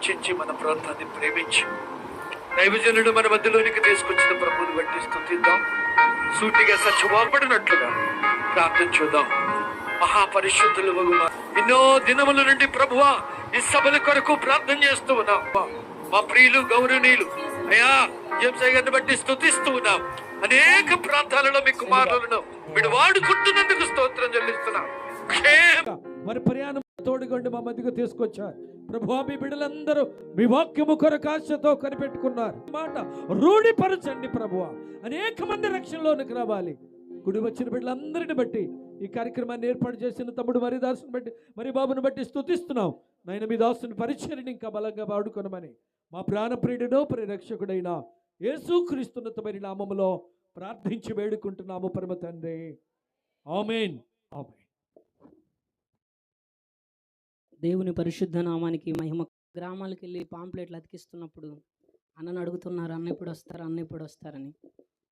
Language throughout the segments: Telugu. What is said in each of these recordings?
హెచ్చించి మన ప్రాంతాన్ని ప్రేమించి దైవజనుడు మన మధ్యలోనికి తీసుకొచ్చిన ప్రభువుని బట్టి స్థుతిద్దాం. సూటిగా సత్యవాపడినట్లుగా ప్రార్థన చూద్దాం. మహాపరిశుద్ధులు ఎన్నో దినముల నుండి ప్రభువా ఈ సభల కొరకు ప్రార్థన చేస్తూ ఉన్నాం. మా ప్రియులు గౌరవనీయులు అయ్యా జంసయ్య గారిని బట్టి స్థుతిస్తూ ఉన్నాం. అనేక ప్రాంతాలలో మీ కుమారులను మీరు వాడుకుంటున్నందుకు స్తోత్రం చెల్లిస్తున్నాం. మరి ప్రయాణం తోడుగొండి మా మధ్యకు తీసుకొచ్చారు. ప్రభు మీ బిడ్డలందరూ మీ వాక్యము కొరకు ఆశతో కనిపెట్టుకున్నారు. మాట రూఢిపరచండి ప్రభు అనేక మంది రక్షణలోనికి రావాలి. గుడి వచ్చిన బిడ్డలందరిని బట్టి ఈ కార్యక్రమాన్ని ఏర్పాటు చేసిన తమ్ముడు మరి దాసుని బట్టి మరి బాబుని బట్టి స్థుతిస్తున్నాం. నాయన మీ దాసుని పరిచయని ఇంకా బలంగా వాడుకొనమని మా ప్రాణప్రియుడో పరిరక్షకుడైన యేసుక్రీస్తున్నతమైన నామములో ప్రార్థించి వేడుకుంటున్నాము పరమ తండ్రి. ఆమెన్. ఆమెన్. దేవుని పరిశుద్ధ నామానికి మహిమ. గ్రామాలకు వెళ్ళి పాంప్లెట్లు అతికిస్తున్నప్పుడు అన్నను అడుగుతున్నారు అన్న ఇప్పుడు వస్తారు? అన్న ఇప్పుడు వస్తారని.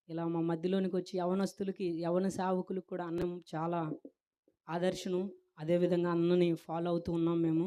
ఇలా మా మధ్యలోనికి వచ్చి యవనస్తులకి యవన సేవకులకు కూడా అన్నం చాలా ఆదర్శనం. అదేవిధంగా అన్నని ఫాలో అవుతూ ఉన్నాం మేము.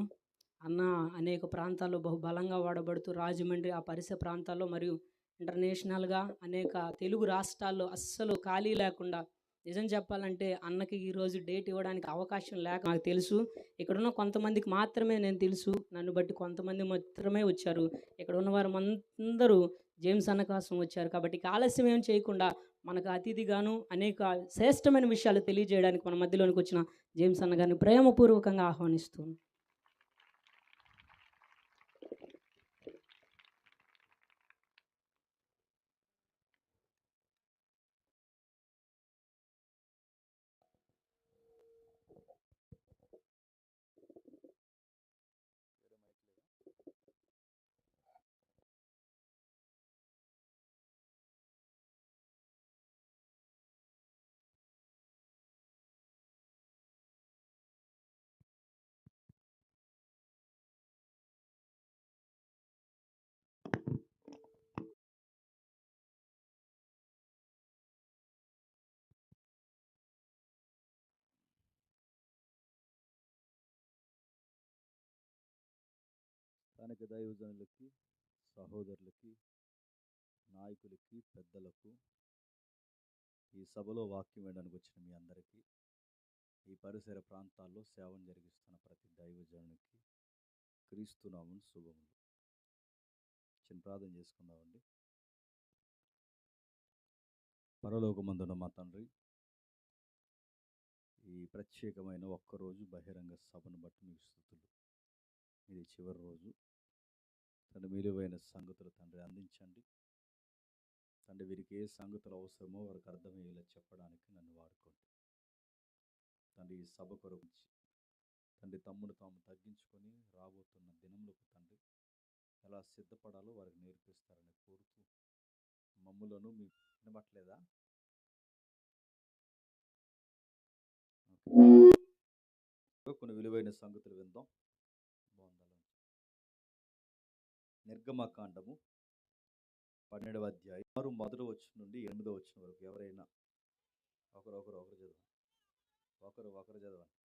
అన్న అనేక ప్రాంతాల్లో బహుబలంగా వాడబడుతూ రాజమండ్రి ఆ పరిసర ప్రాంతాల్లో మరియు ఇంటర్నేషనల్గా అనేక తెలుగు రాష్ట్రాల్లో అస్సలు ఖాళీ లేకుండా నిజం చెప్పాలంటే అన్నకి ఈరోజు డేట్ ఇవ్వడానికి అవకాశం లేక నాకు తెలుసు. ఇక్కడున్న కొంతమందికి మాత్రమే నేను తెలుసు. నన్ను బట్టి కొంతమంది మాత్రమే వచ్చారు. ఇక్కడ ఉన్న వారు అందరూ జేమ్స్ అన్న కోసం వచ్చారు. కాబట్టి ఆలస్యం ఏం చేయకుండా మనకు అతిథిగాను అనేక శ్రేష్టమైన విషయాలు తెలియజేయడానికి మన మధ్యలోనికి వచ్చిన జేమ్స్ అన్న గారిని ప్రేమపూర్వకంగా ఆహ్వానిస్తున్నాను స్థానిక దైవజనులకి సహోదరులకి నాయకులకి పెద్దలకు ఈ సభలో వాక్యం వేయడానికి వచ్చిన మీ అందరికీ ఈ పరిసర ప్రాంతాల్లో సేవను జరిగిస్తున్న ప్రతి దైవజనునికి క్రీస్తునామం శుభములు. చిన్న ప్రార్థన చేసుకుందామండి. పరలోకమందున మా తండ్రి ఈ ప్రత్యేకమైన ఒక్కరోజు బహిరంగ సభను బట్టి మీకు స్థుతులు. ఇది చివరి రోజు. విలువైన సంగతులు తండ్రి అందించండి. తండ్రి వీరికి ఏ సంగతులు అవసరమో వారికి అర్థమయ్యేలా చెప్పడానికి నన్ను వాడుకోండి. తండ్రి ఈ సభ కొరకు తండ్రి తమ్మును తాము తగ్గించుకొని రాబోతున్న దినములకు తండ్రి ఎలా సిద్ధపడాలో వారికి నేర్పిస్తారని కోరుతూ మమ్ములను మీ వినబట్లేదా కొన్ని విలువైన సంగతులు విందాం. నిర్గమకాండము పన్నెండవ అధ్యాయం. ఆరు మొదటి వచ్చిన నుండి ఎనిమిదో వచ్చిన వరకు ఎవరైనా ఒకరు ఒకరు ఒకరు చదవండి. ఒకరు ఒకరు చదవండి.